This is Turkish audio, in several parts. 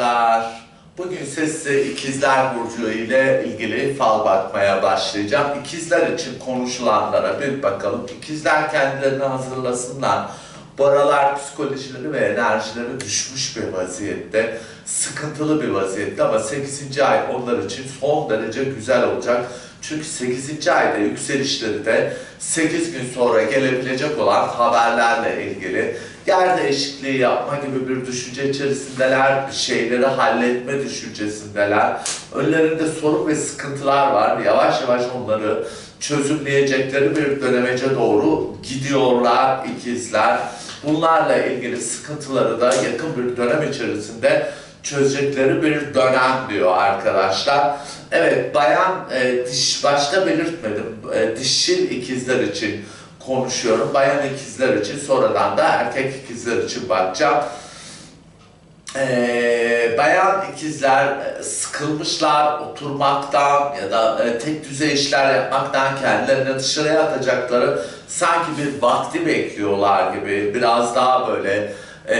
arkadaşlar. Bugün size ikizler burcu ile ilgili fal bakmaya başlayacağım. İkizler için konuşulanlara bir bakalım. İkizler kendilerini hazırlasınlar. Bu aralar psikolojileri ve enerjileri düşmüş bir vaziyette. Sıkıntılı bir vaziyette ama 8. ay onlar için son derece güzel olacak. Çünkü 8. ayda yükselişleri de 8 gün sonra gelebilecek olan haberlerle ilgili yer değişikliği yapma gibi bir düşünce içerisindeler, bir şeyleri halletme düşüncesindeler. Önlerinde sorun ve sıkıntılar var. Yavaş yavaş onları çözümleyecekleri bir dönemece doğru gidiyorlar ikizler. Bunlarla ilgili sıkıntıları da yakın bir dönem içerisinde çözecekleri bir dönem diyor arkadaşlar. Evet bayan e, diş başta belirtmedim. E, dişil ikizler için konuşuyorum. Bayan ikizler için sonradan da erkek ikizler için bakacağım. Ee, bayan ikizler e, sıkılmışlar oturmaktan ya da e, tek düzey işler yapmaktan kendilerini dışarıya atacakları sanki bir vakti bekliyorlar gibi biraz daha böyle e,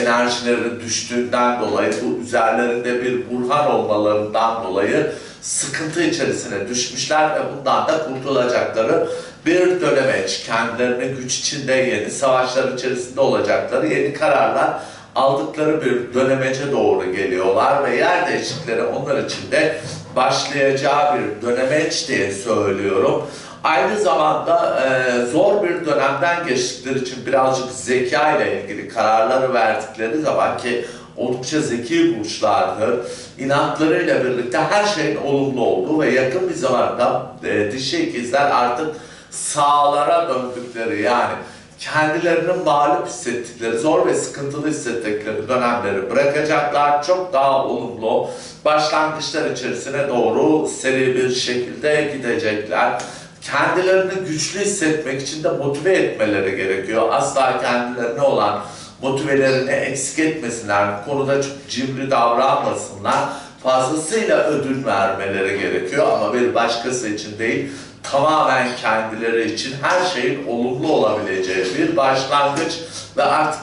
enerjileri düştüğünden dolayı bu üzerlerinde bir burhan olmalarından dolayı sıkıntı içerisine düşmüşler ve bundan da kurtulacakları bir dönemeç kendilerini güç içinde yeni savaşlar içerisinde olacakları yeni kararlar aldıkları bir dönemece doğru geliyorlar ve yer değişiklikleri onlar için de başlayacağı bir dönemeç diye söylüyorum. Aynı zamanda e, zor bir dönemden geçtikleri için birazcık zeka ile ilgili kararları verdikleri zaman ki oldukça zeki burçlardır. İnatlarıyla birlikte her şeyin olumlu olduğu ve yakın bir zamanda e, dişi ikizler artık sağlara döndükleri yani kendilerinin mağlup hissettikleri, zor ve sıkıntılı hissettikleri dönemleri bırakacaklar. Çok daha olumlu başlangıçlar içerisine doğru seri bir şekilde gidecekler. Kendilerini güçlü hissetmek için de motive etmeleri gerekiyor. Asla kendilerine olan motivelerini eksik etmesinler. Konuda çok cimri davranmasınlar. Fazlasıyla ödül vermeleri gerekiyor ama bir başkası için değil tamamen kendileri için her şeyin olumlu olabileceği bir başlangıç ve artık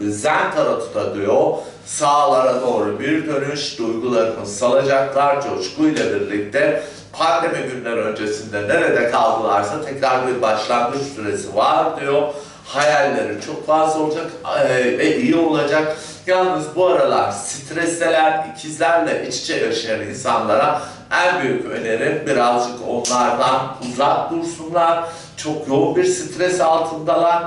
zen tarafı da diyor sağlara doğru bir dönüş duygularını salacaklar coşkuyla birlikte pandemi günler öncesinde nerede kaldılarsa tekrar bir başlangıç süresi var diyor hayalleri çok fazla olacak eee, ve iyi olacak. Yalnız bu aralar stresseler, ikizlerle iç içe yaşayan insanlara en büyük önerim birazcık onlardan uzak dursunlar. Çok yoğun bir stres altındalar.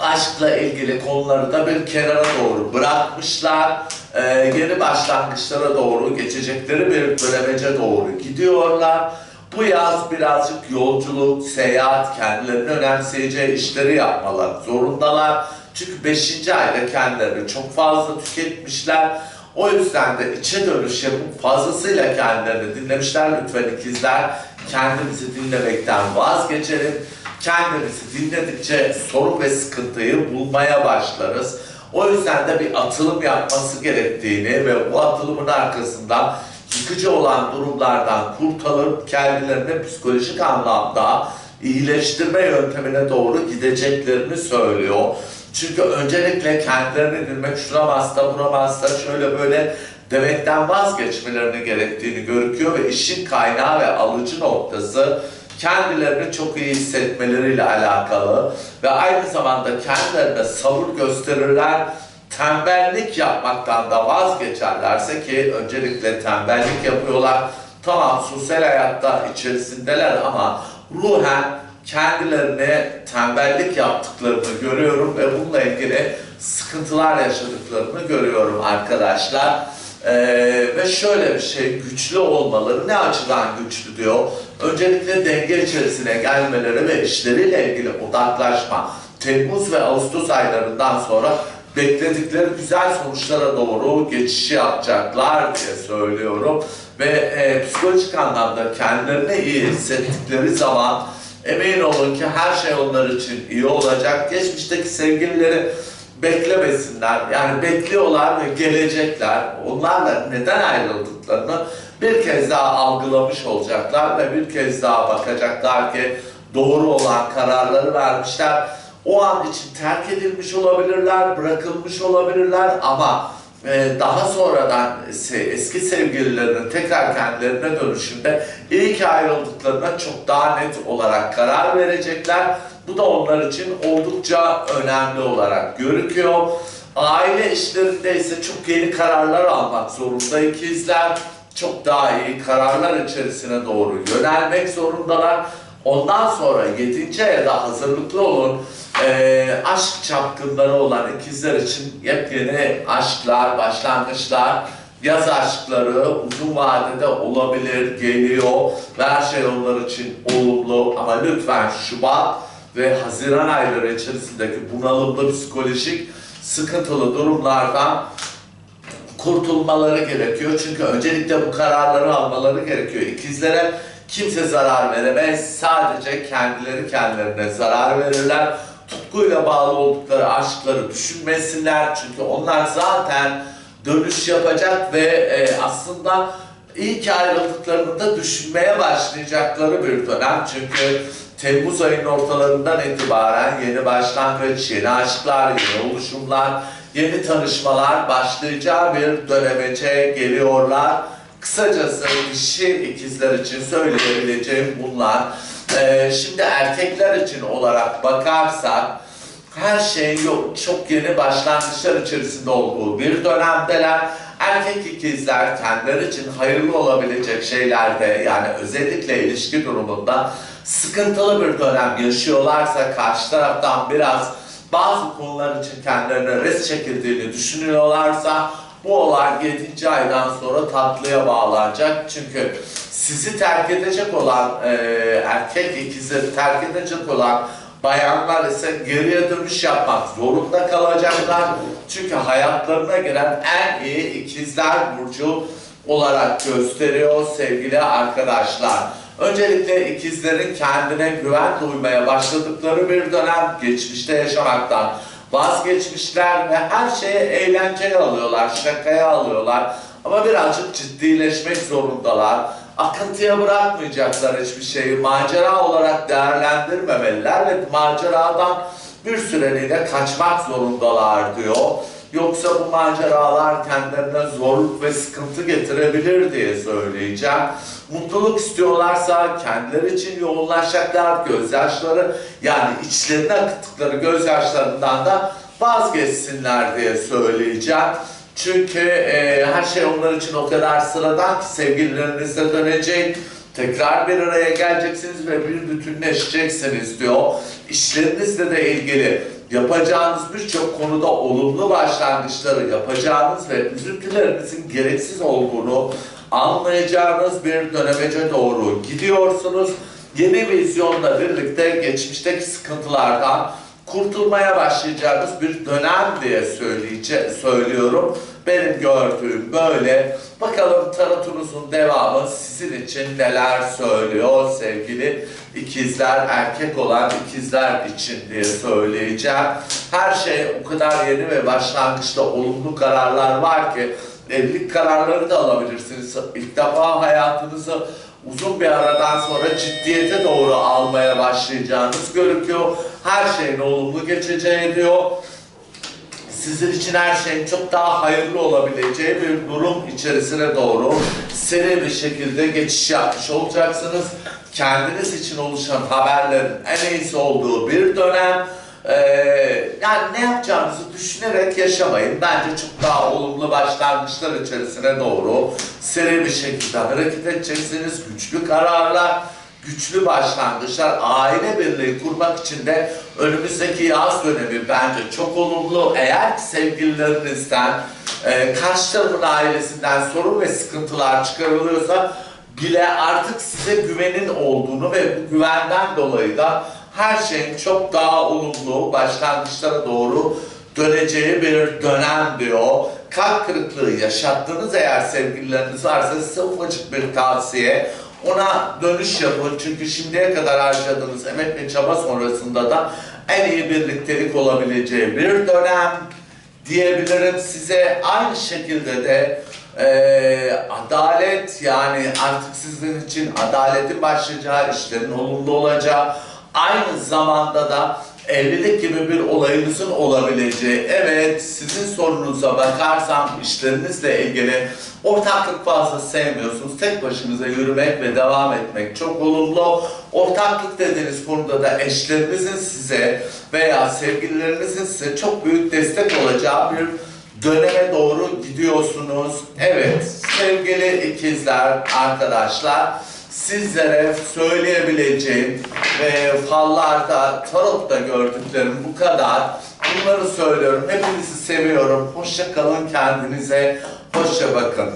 Aşkla ilgili konuları da bir kenara doğru bırakmışlar. Ee, yeni başlangıçlara doğru geçecekleri bir dönemece doğru gidiyorlar. Bu yaz birazcık yolculuk, seyahat, kendilerini önemseyeceği işleri yapmalar zorundalar. Çünkü 5. ayda kendilerini çok fazla tüketmişler. O yüzden de içe dönüş yapıp fazlasıyla kendilerini dinlemişler. Lütfen ikizler kendimizi dinlemekten vazgeçelim. Kendimizi dinledikçe sorun ve sıkıntıyı bulmaya başlarız. O yüzden de bir atılım yapması gerektiğini ve bu atılımın arkasından yıkıcı olan durumlardan kurtarıp kendilerini psikolojik anlamda iyileştirme yöntemine doğru gideceklerini söylüyor. Çünkü öncelikle kendilerini bilmek şuna basta buna basta şöyle böyle demekten vazgeçmelerine gerektiğini görüküyor ve işin kaynağı ve alıcı noktası kendilerini çok iyi hissetmeleriyle alakalı ve aynı zamanda kendilerine sabır gösterirler tembellik yapmaktan da vazgeçerlerse ki öncelikle tembellik yapıyorlar. Tamam sosyal hayatta içerisindeler ama ruhen kendilerine tembellik yaptıklarını görüyorum ve bununla ilgili sıkıntılar yaşadıklarını görüyorum arkadaşlar. Ee, ve şöyle bir şey, güçlü olmaları ne açıdan güçlü diyor. Öncelikle denge içerisine gelmeleri ve işleriyle ilgili odaklaşma. Temmuz ve Ağustos aylarından sonra bekledikleri güzel sonuçlara doğru geçiş yapacaklar diye söylüyorum. Ve e, psikolojik anlamda kendilerini iyi hissettikleri zaman emin olun ki her şey onlar için iyi olacak. Geçmişteki sevgilileri beklemesinler. Yani bekliyorlar ve gelecekler. Onlarla neden ayrıldıklarını bir kez daha algılamış olacaklar ve bir kez daha bakacaklar ki doğru olan kararları vermişler. O an için terk edilmiş olabilirler, bırakılmış olabilirler ama e, daha sonradan eski sevgililerinin tekrar kendilerine dönüşünde iyi ki ayrıldıklarına çok daha net olarak karar verecekler. Bu da onlar için oldukça önemli olarak görüküyor. Aile işlerinde ise çok yeni kararlar almak zorunda ikizler. Çok daha iyi kararlar içerisine doğru yönelmek zorundalar. Ondan sonra 7. aya da hazırlıklı olun. Ee, aşk çapkınları olan ikizler için yepyeni aşklar, başlangıçlar, yaz aşkları uzun vadede olabilir, geliyor ve her şey onlar için olumlu. Ama lütfen Şubat ve Haziran ayları içerisindeki bunalımlı psikolojik sıkıntılı durumlardan kurtulmaları gerekiyor. Çünkü öncelikle bu kararları almaları gerekiyor. İkizlere kimse zarar veremez. Sadece kendileri kendilerine zarar verirler. Tutkuyla bağlı oldukları aşkları düşünmesinler. Çünkü onlar zaten dönüş yapacak ve e, aslında iyi ki ayrıldıklarını da düşünmeye başlayacakları bir dönem. Çünkü Temmuz ayının ortalarından itibaren yeni başlangıç, yeni aşklar, yeni oluşumlar, yeni tanışmalar başlayacağı bir dönemece geliyorlar. Kısacası dişi ikizler için söyleyebileceğim bunlar. Ee, şimdi erkekler için olarak bakarsak her şey yok. Çok yeni başlangıçlar içerisinde olduğu bir dönemdeler. Erkek ikizler kendileri için hayırlı olabilecek şeylerde yani özellikle ilişki durumunda sıkıntılı bir dönem yaşıyorlarsa karşı taraftan biraz bazı konular için kendilerine res çekildiğini düşünüyorlarsa bu olay 7. aydan sonra tatlıya bağlanacak. Çünkü sizi terk edecek olan e, erkek ikizleri terk edecek olan bayanlar ise geriye dönüş yapmak zorunda kalacaklar. Çünkü hayatlarına giren en iyi ikizler burcu olarak gösteriyor sevgili arkadaşlar. Öncelikle ikizlerin kendine güven duymaya başladıkları bir dönem geçmişte yaşamaktan vazgeçmişler ve her şeye eğlenceye alıyorlar, şakaya alıyorlar. Ama birazcık ciddileşmek zorundalar. Akıntıya bırakmayacaklar hiçbir şeyi. Macera olarak değerlendirmemeliler ve maceradan bir süreliğine kaçmak zorundalar diyor. Yoksa bu maceralar kendilerine zorluk ve sıkıntı getirebilir diye söyleyeceğim. Mutluluk istiyorlarsa kendileri için yoğunlaşacaklar gözyaşları yani içlerine akıttıkları gözyaşlarından da vazgeçsinler diye söyleyeceğim. Çünkü e, her şey onlar için o kadar sıradan ki sevgililerinize dönecek. Tekrar bir araya geleceksiniz ve bir bütünleşeceksiniz diyor. İşlerinizle de ilgili yapacağınız birçok konuda olumlu başlangıçları yapacağınız ve üzüntülerinizin gereksiz olduğunu anlayacağınız bir dönemece doğru gidiyorsunuz. Yeni vizyonla birlikte geçmişteki sıkıntılardan kurtulmaya başlayacağınız bir dönem diye söyleyece söylüyorum. Benim gördüğüm böyle. Bakalım tarotunuzun devamı sizin için neler söylüyor sevgili ikizler, erkek olan ikizler için diye söyleyeceğim. Her şey o kadar yeni ve başlangıçta olumlu kararlar var ki evlilik kararları da alabilirsiniz. İlk defa hayatınızı uzun bir aradan sonra ciddiyete doğru almaya başlayacağınız görünüyor. Her şeyin olumlu geçeceği diyor. Sizin için her şeyin çok daha hayırlı olabileceği bir durum içerisine doğru seri bir şekilde geçiş yapmış olacaksınız. Kendiniz için oluşan haberlerin en iyisi olduğu bir dönem. Ee, yani ne yapacağınızı düşünerek yaşamayın. Bence çok daha olumlu başlangıçlar içerisine doğru seri bir şekilde hareket edeceksiniz. Güçlü kararlar, güçlü başlangıçlar, aile birliği kurmak için de önümüzdeki yaz dönemi bence çok olumlu. Eğer sevgililerinizden, e, karşı tarafın ailesinden sorun ve sıkıntılar çıkarılıyorsa bile artık size güvenin olduğunu ve bu güvenden dolayı da her şeyin çok daha olumlu başlangıçlara doğru döneceği bir dönem diyor. Kalp kırıklığı yaşattığınız eğer sevgilileriniz varsa size ufacık bir tavsiye. Ona dönüş yapın çünkü şimdiye kadar harcadığınız emek ve çaba sonrasında da en iyi birliktelik olabileceği bir dönem diyebilirim size. Aynı şekilde de eee, adalet yani artık sizin için adaletin başlayacağı, işlerin olumlu olacağı, aynı zamanda da evlilik gibi bir olayınızın olabileceği, evet sizin sorunuza bakarsam işlerinizle ilgili ortaklık fazla sevmiyorsunuz. Tek başınıza yürümek ve devam etmek çok olumlu. Ortaklık dediğiniz konuda da eşlerinizin size veya sevgililerinizin size çok büyük destek olacağı bir döneme doğru gidiyorsunuz. Evet sevgili ikizler arkadaşlar sizlere söyleyebileceğim ve fallarda, tarotta gördüklerim bu kadar. Bunları söylüyorum. Hepinizi seviyorum. Hoşça kalın kendinize. Hoşça bakın.